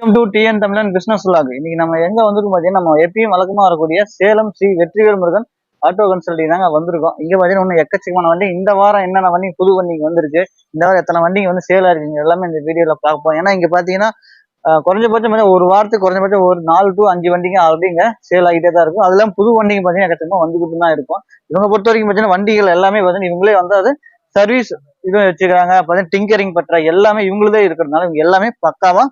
Welcome to TN Tamizhan business vlog. இன்னைக்கு நம்ம எங்க வந்திருக்கோம் பாத்தீங்கன்னா நம்ம எப்பயும் வழக்கமா வரக்கூடிய சேலம் ஸ்ரீ வெற்றிவேல் முருகன் ஆட்டோ கன்சல்டிங் தாங்க வந்திருக்கோம். இங்க பாத்தீங்கன்னா இன்னும் எக்கச்சக்கமான வண்டி. இந்த வாரம் என்னென்ன வண்டி புது வண்டிங்க வந்திருக்கு இந்த வாரம் எத்தனை வண்டிங்க வந்து சேல் ஆயிருக்குங்க எல்லாமே இந்த வீடியோல பார்ப்போம் ஏன்னா இங்க பாத்தீங்கன்னா குறைஞ்சபட்சம் பார்த்தீங்கன்னா ஒரு வாரத்துக்கு குறைஞ்சபட்சம் ஒரு நாலு டு அஞ்சு வண்டிங்க ஆல்ரெடி இங்க சேல் ஆகிட்டே தான் இருக்கும். அதெல்லாம் புது வண்டிங்க பாத்தீங்கன்னா எக்கச்சக்கமா வந்துக்கிட்டு தான் இருக்கும். இவங்க பொறுத்த வரைக்கும் பாத்தீங்கன்னா வண்டிகள் எல்லாமே பாத்தீங்கன்னா இவங்களே வந்து அது சர்வீஸ் இது வச்சுக்கிறாங்க. பாத்தீங்கன்னா டிங்கரிங் பற்ற எல்லாமே இவங்களதே இருக்கிறதுனால இவங்க எல்லாமே பக்காவா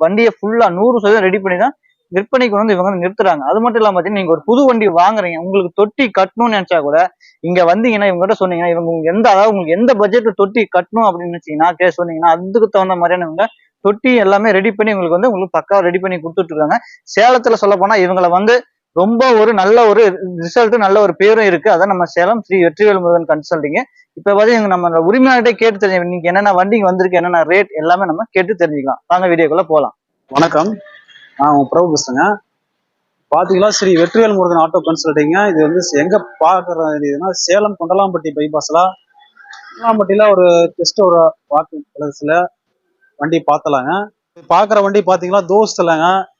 வண்டியை ஃபுல்லா நூறு சதவீதம் ரெடி பண்ணி தான் விற்பனைக்கு வந்து இவங்க வந்து நிறுத்துறாங்க. அது மட்டும் இல்லாம பாத்தீங்கன்னா நீங்க ஒரு புது வண்டி வாங்குறீங்க உங்களுக்கு தொட்டி கட்டணும்னு நினைச்சா கூட இங்க வந்தீங்கன்னா இவங்க கிட்ட சொன்னீங்கன்னா இவங்க எந்த அதாவது உங்களுக்கு எந்த பட்ஜெட்ல தொட்டி கட்டணும் அப்படின்னு நினைச்சீங்கன்னா கே சொன்னீங்கன்னா அதுக்கு தகுந்த மாதிரியான இவங்க தொட்டி எல்லாமே ரெடி பண்ணி உங்களுக்கு வந்து உங்களுக்கு பக்காவா ரெடி பண்ணி கொடுத்துட்டு இருக்காங்க. சேலத்துல சொல்ல போனா இவங்களை வந்து ரொம்ப ஒரு நல்ல ஒரு ரிசல்ட் நல்ல ஒரு பேரும் இருக்கு. அதான் நம்ம சேலம் ஸ்ரீ வெற்றிவேல் முருகன் கன்சல்டிங் இப்ப பாத்தீங்கன்னா நம்ம உரிமையாளர்கிட்ட கேட்டு தெரிஞ்சு நீங்கள் என்னென்ன வண்டிங்க வந்திருக்கு என்னென்ன ரேட் எல்லாமே நம்ம கேட்டு தெரிஞ்சுக்கலாம். வாங்க வீடியோக்குள்ள போகலாம் வணக்கம். நான் உங்கள் பிரபு பேசுறேங்க. பாத்தீங்களா ஸ்ரீ வெற்றிவேல் முருகன் ஆட்டோ கன்சல்டிங்க இது வந்து எங்க பாக்குற இதுன்னா சேலம் கொண்டலாம்பட்டி பைபாஸ்ல கொண்டலாம்பட்டியில ஒரு ஜஸ்ட் ஒரு வாக்கிங் பிளேஸ்ல வண்டி பார்த்தலாங்க பாக்குற வண்டி பாத்தீங்களா தோஸ்த்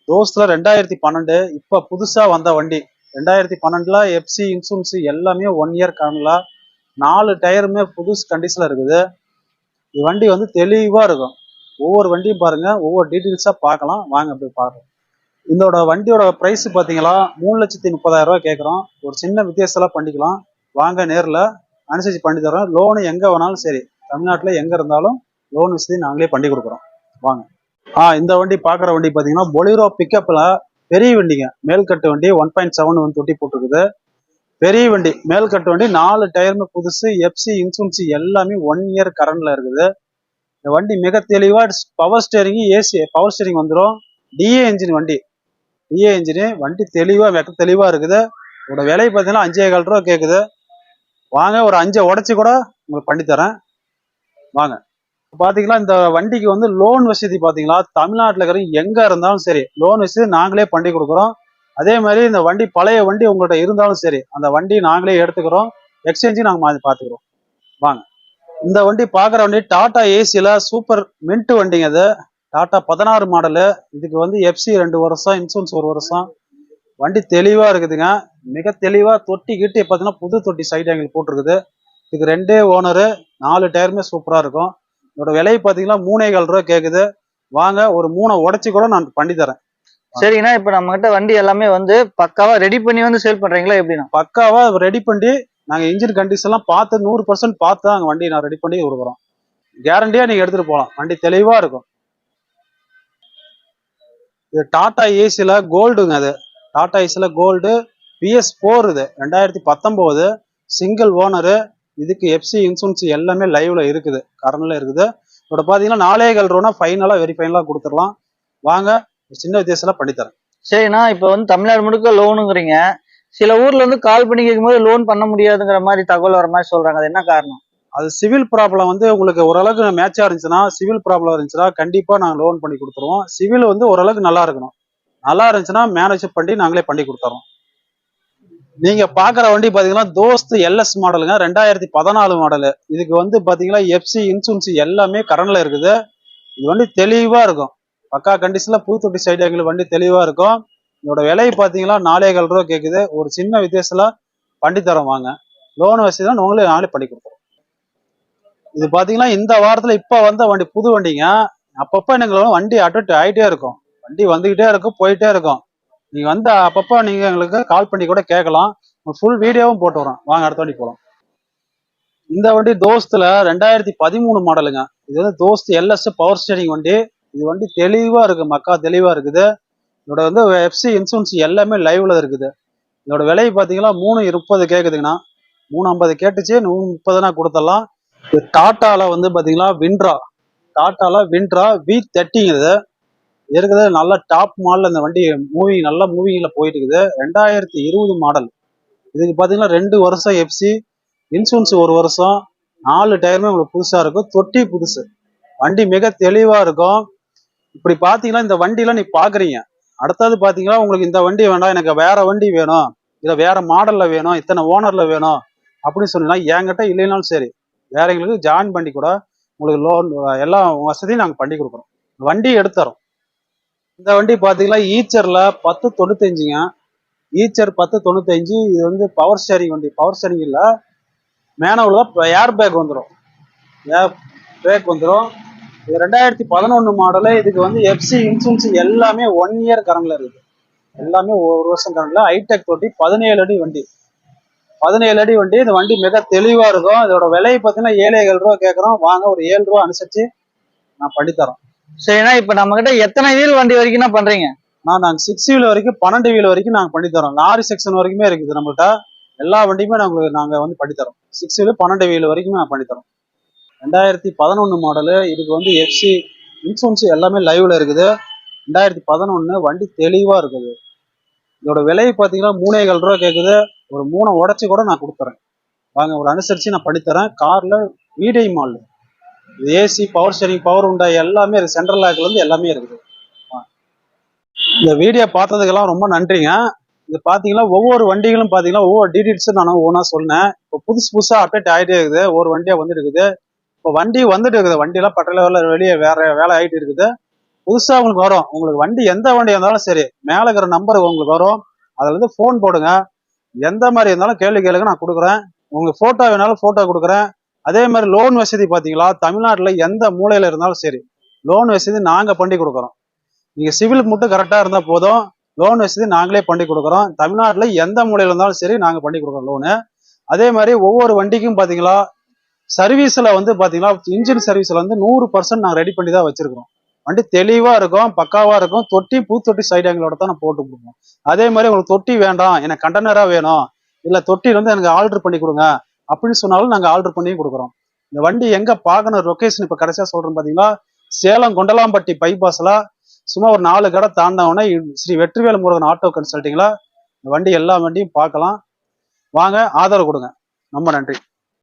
தோஸ்த்ல ரெண்டாயிரத்தி பன்னெண்டு இப்ப புதுசா வந்த வண்டி. ரெண்டாயிரத்தி பன்னெண்டுல எஃப்சி இன்சூரன்ஸ் எல்லாமே ஒன் இயர் கரண்ட்ல நாலு டயருமே புதுசு கண்டிஷன்ல இருக்குது. இது வண்டி வந்து தெளிவா இருக்கும். ஒவ்வொரு வண்டியும் பாருங்க ஒவ்வொரு டீட்டெயில்ஸா பார்க்கலாம். வாங்க போய் பார்க்கலாம். இதோட வண்டியோட பிரைஸ் பாத்தீங்களா மூணு லட்சத்தி முப்பதாயிரம் ரூபாய் கேட்குறோம். ஒரு சின்ன வித்தியாசம்லாம் பண்ணிக்கலாம். வாங்க நேரில் அனுசரிச்சு பண்ணி தரோம் லோனு எங்க வேணாலும் சரி தமிழ்நாட்டில் எங்க இருந்தாலும் லோன் வசதி நாங்களே பண்ணி கொடுக்குறோம். வாங்க. ஆ இந்த வண்டி பார்க்குற வண்டி பார்த்தீங்கன்னா பொலிரோ பிக்கப்பில் பெரிய வண்டிங்க. மேல்கட்டு வண்டி ஒன் பாயிண்ட் செவன் ஒன் தொட்டி போட்டுருக்குது. பெரிய வண்டி. மேல்கட்டு வண்டி நாலு டயருமே புதுசு எஃப்சி இன்சூரன்ஸ் எல்லாமே ஒன் இயர் கரண்ட்ல இருக்குது. இந்த வண்டி மிக தெளிவா power steering AC power steering வந்துடும் டிஏ இன்ஜின் வண்டி. டிஏ இன்ஜின் வண்டி தெளிவா வெக்க தெளிவா இருக்குது. இதோட விலை பார்த்தீங்கன்னா அஞ்சே கால் ரூபா கேட்குது வாங்க ஒரு அஞ்சை உடச்சி கூட உங்களுக்கு பண்ணித்தரேன். வாங்க. பாத்தீங்கன்னா இந்த வண்டிக்கு வந்து லோன் வசதி பாத்தீங்களா? தமிழ்நாட்டில் இருக்கிற எங்க இருந்தாலும் சரி லோன் வசதி நாங்களே பண்ணி கொடுக்குறோம். அதே மாதிரி இந்த வண்டி பழைய வண்டி உங்கள்கிட்ட இருந்தாலும் சரி அந்த வண்டி நாங்களே எடுத்துக்கிறோம். எக்ஸ்சேஞ்சும் நாங்கள் மாதிரி பார்த்துக்குறோம் வாங்க. இந்த வண்டி பார்க்குற வண்டி டாடா ஏசியில் சூப்பர் மின்ட் வண்டிங்க அது. டாடா பதினாறு மாடலு. இதுக்கு வந்து எஃப்சி ரெண்டு வருஷம் இன்சூரன்ஸ் ஒரு வருஷம். வண்டி தெளிவாக இருக்குதுங்க. மிக தெளிவாக தொட்டி கிட்டி பார்த்தீங்கன்னா புது தொட்டி சைடு ஆங்கிள் போட்டிருக்குது. இதுக்கு ரெண்டே ஓனரு நாலு டயருமே சூப்பராக இருக்கும். இதோட விலை பார்த்தீங்கன்னா மூணே கால் ரூபா கேட்குது வாங்க ஒரு மூணை உடச்சி கூட நான் பண்ணி தரேன். சரிண்ணா இப்ப நம்ம கிட்ட வண்டி எல்லாமே வந்து பக்காவா ரெடி பண்ணி வந்து சேல் பண்றீங்களா எப்படின்னா பக்காவா ரெடி பண்ணி நாங்க இன்ஜின் கண்டிஷன் எல்லாம் பார்த்து நூறு பர்சன்ட் பார்த்து தான் வண்டி நான் ரெடி பண்ணி கொடுக்குறோம். கேரண்டியா நீங்க எடுத்துட்டு போகலாம். வண்டி தெளிவா இருக்கும். இது டாடா ஏசில கோல்டுங்க அது. டாடா ஏசில கோல்டு பிஎஸ் ஃபோர் இது. ரெண்டாயிரத்தி பத்தொம்போது சிங்கிள் ஓனரு இதுக்கு எஃப்சி இன்சூரன்ஸ் எல்லாமே லைவ்ல இருக்குது. கரண்ட்ல இருக்குது. இதோட பாத்தீங்கன்னா நாலே கால் ரூபா ஃபைனலா வெரி ஃபைனலா கொடுத்துடலாம். வாங்க சின்ன வித்தியாசம் பண்ணித்தரேன். சரிண்ணா இப்ப வந்து தமிழ்நாடு முழுக்க லோனுங்கிறீங்க சில ஊர்ல இருந்து கால் பண்ணி கேட்கும்போது லோன் பண்ண முடியாதுங்கிற மாதிரி தகவல் வர மாதிரி சொல்றாங்க. அது என்ன காரணம்? அது சிவில் ப்ராப்ளம் வந்து உங்களுக்கு ஓரளவுக்கு மேட்சா இருந்துச்சுன்னா சிவில் ப்ராப்ளம் இருந்துச்சுன்னா கண்டிப்பா நாங்கள் லோன் பண்ணி கொடுத்துருவோம். சிவில் வந்து ஓரளவுக்கு நல்லா இருக்கணும். நல்லா இருந்துச்சுன்னா மேனேஜ் பண்ணி நாங்களே பண்ணி கொடுத்துறோம். நீங்க பாக்குற வண்டி பாத்தீங்கன்னா தோஸ்த் எல்எஸ் மாடலுங்க ரெண்டாயிரத்தி பதினாலு மாடலு இதுக்கு வந்து பாத்தீங்கன்னா எஃப்சி இன்சூரன்ஸ் எல்லாமே கரண்ட்ல இருக்குது. இது வண்டி தெளிவா இருக்கும். பக்கா கண்டிஷன்ல புதுத்தொட்டி சைடு எங்களுக்கு வண்டி தெளிவா இருக்கும். இதோட விலை பாத்தீங்கன்னா நாலே கால் ரூபா கேக்குது. ஒரு சின்ன வித்தியாசத்துல பண்ணி தரோம் வாங்க. லோன் வசதி தான் உங்களே நாளே பண்ணி கொடுத்துறோம் இது பாத்தீங்கன்னா இந்த வாரத்துல இப்ப வந்த வண்டி புது வண்டிங்க. அப்பப்ப எனக்கு வண்டி அட்வர்ட் ஆயிட்டே இருக்கும். வண்டி வந்துகிட்டே இருக்கும் போயிட்டே இருக்கும். நீங்க வந்து அப்பப்போ நீங்க எங்களுக்கு கால் பண்ணி கூட கேட்கலாம் ஃபுல் வீடியோவும் போட்டு வரோம் வாங்க அடுத்த வண்டி போகலாம் இந்த வண்டி தோஸ்துல ரெண்டாயிரத்தி பதிமூணு மாடலுங்க. இது வந்து தோஸ்த் எல்எஸ் பவர் ஸ்டேரிங் வண்டி. இது வண்டி தெளிவா இருக்கு மக்கா தெளிவா இருக்குது. இதோட வந்து எஃப்சி இன்சூரன்ஸ் எல்லாமே லைவ்ல இருக்குது. இதோட விலை பார்த்தீங்கன்னா மூணு முப்பது கேட்குதுங்கண்ணா மூணு ஐம்பது கேட்டுச்சு நூறு முப்பதுனா கொடுத்துடலாம் இது டாட்டால வந்து பார்த்தீங்கன்னா விண்ட்ரா டாட்டால விண்ட்ரா வி தேர்ட்டிங்கிறது இருக்கிறது நல்ல டாப் மாடல் அந்த வண்டி மூவிங் நல்ல மூவிங்கில் போயிட்டு இருக்குது ரெண்டாயிரத்தி இருபது மாடல் இதுக்கு பார்த்தீங்கன்னா ரெண்டு வருஷம் எஃப்சி இன்சூரன்ஸ் ஒரு வருஷம் நாலு டயருமே உங்களுக்கு புதுசாக இருக்கும். தொட்டி புதுசு. வண்டி மிக தெளிவாக இருக்கும். இப்படி பார்த்தீங்கன்னா இந்த வண்டிலாம் நீ பார்க்குறீங்க அடுத்தது பார்த்தீங்கன்னா உங்களுக்கு இந்த வண்டி வேண்டாம் எனக்கு வேற வண்டி வேணும். இல்லை வேற மாடலில் வேணும் இத்தனை ஓனரில் வேணும் அப்படின்னு சொன்னீங்கன்னா என்கிட்ட இல்லைனாலும் சரி வேற எங்களுக்கு ஜாயின் பண்ணி கூட உங்களுக்கு லோன் எல்லா வசதியும் நாங்கள் பண்ணி கொடுக்குறோம். வண்டி எடுத்துறோம். இந்த வண்டி பாத்தீங்கன்னா ஈச்சர்ல பத்து தொண்ணூத்தஞ்சுங்க. ஈச்சர் பத்து தொண்ணூத்தஞ்சு இது வந்து பவர் ஸ்டேரிங் வண்டி. பவர் ஸ்டேரிங் இல்ல. மேனவுல தான் ஏர் பேக் வந்துடும் ஏர் பேக் வந்துடும் இது ரெண்டாயிரத்தி பதினொன்று மாடலு இதுக்கு வந்து எஃப்சி இன்சூரன்ஸ் எல்லாமே ஒன் இயர் கரண்ட்ல இருக்குது எல்லாமே ஒரு வருஷம் கரண்ட்ல ஹைடெக் தொட்டி பதினேழு அடி வண்டி. பதினேழு அடி வண்டி. இந்த வண்டி மிக தெளிவாக இருக்கும். இதோட விலையை பார்த்தீங்கன்னா ஏழு ஏழு ரூபா கேட்குறோம் வாங்க ஒரு ஏழு ரூபா அனுசரிச்சு நான் பண்ணித்தரோம். சரிண்ணா இப்ப நம்ம கிட்ட எத்தனை வீல் வண்டி வரைக்கும் தான் பண்றீங்க? நான் நாங்கள் சிக்ஸ் வீல் வரைக்கும் பன்னெண்டு வீல் வரைக்கும் நாங்கள் பண்ணித்தரோம் லாரி செக்ஷன் வரைக்குமே இருக்குது. நம்மகிட்ட எல்லா வண்டியுமே நாங்கள் நாங்கள் வந்து பண்ணித்தரோம் சிக்ஸ் வீல் பன்னெண்டு வீல் வரைக்கும் நான் பண்ணித்தரோம் ரெண்டாயிரத்தி பதினொன்று மாடலு இதுக்கு வந்து எஃப்சி இன்சூரன்ஸ் எல்லாமே லைவ்ல இருக்குது. ரெண்டாயிரத்தி பதினொன்று வண்டி தெளிவாக இருக்குது. இதோட விலை பார்த்தீங்கன்னா மூணே ரூபா கேட்குது ஒரு மூணை உடச்சி கூட நான் கொடுத்துறேன். வாங்க ஒரு அனுசரித்து நான் பண்ணித்தரேன் காரில் வீடை மால் ஏசி பவர் ஸ்டேரிங் பவர் உண்டா எல்லாமே இருக்குது சென்ட்ரல் லாக்லேருந்து எல்லாமே இருக்குது. இந்த வீடியோ பார்த்ததுக்கெல்லாம் ரொம்ப நன்றிங்க. இது பார்த்தீங்கன்னா ஒவ்வொரு வண்டிகளும் பார்த்தீங்கன்னா ஒவ்வொரு டீட்டெயில்ஸும் நான் ஒவ்வொன்றா சொன்னேன் இப்போ புதுசு புதுசாக அப்டேட் ஆகிட்டே இருக்குது. ஒரு வண்டியாக வந்துட்டு இருக்குது இப்போ வண்டி வந்துட்டு இருக்குது. வண்டியெல்லாம் பட்டல வேலை வெளியே வேற வேலை ஆகிட்டு இருக்குது. புதுசாக உங்களுக்கு வரும். உங்களுக்கு வண்டி எந்த வண்டியாக இருந்தாலும் சரி மேலே இருக்கிற நம்பர் உங்களுக்கு வரும். அதில் ஃபோன் போடுங்க. எந்த மாதிரி இருந்தாலும் கேள்வி கேளுங்க நான் கொடுக்குறேன். உங்களுக்கு ஃபோட்டோ வேணாலும் ஃபோட்டோ கொடுக்குறேன். அதே மாதிரி லோன் வசதி பார்த்தீங்களா தமிழ்நாட்டில் எந்த மூலையில் இருந்தாலும் சரி லோன் வசதி நாங்கள் பண்ணி கொடுக்குறோம். நீங்கள் சிவிலுக்கு மட்டும் கரெக்டாக இருந்தால் போதும். லோன் வசதி நாங்களே பண்ணி கொடுக்குறோம். தமிழ்நாட்டில் எந்த மூலையில் இருந்தாலும் சரி நாங்கள் பண்ணி கொடுக்குறோம் லோனு அதே மாதிரி ஒவ்வொரு வண்டிக்கும் பார்த்தீங்களா சர்வீஸில் வந்து பார்த்தீங்கன்னா இன்ஜின் சர்வீஸில் வந்து நூறு பர்சன்ட் நாங்கள் ரெடி பண்ணி தான் வச்சிருக்கிறோம். வண்டி தெளிவாக இருக்கும் பக்காவாக இருக்கும். தொட்டி பூத்தொட்டி சைடு ஆங்கிளோட தான் நான் போட்டு கொடுப்போம். அதே மாதிரி உங்களுக்கு தொட்டி வேண்டாம் எனக்கு கண்டனராக வேணும். இல்லை தொட்டி வந்து எனக்கு ஆர்டர் பண்ணி கொடுங்க. அப்படின்னு சொன்னாலும் நாங்கள் ஆர்டர் பண்ணி கொடுக்குறோம். இந்த வண்டி எங்கே பார்க்கணும் லொக்கேஷன் இப்போ கடைசியாக சொல்கிறோம் பார்த்தீங்களா சேலம் கொண்டலாம்பட்டி பைபாஸில் சும்மா ஒரு நாலு கடை தாண்டவுடனே ஸ்ரீ வெற்றிவேல் முருகன் ஆட்டோ கன்சல்ட்டிங்கில் இந்த வண்டி எல்லா வண்டியும் பார்க்கலாம். வாங்க ஆதரவு கொடுங்க. ரொம்ப நன்றி.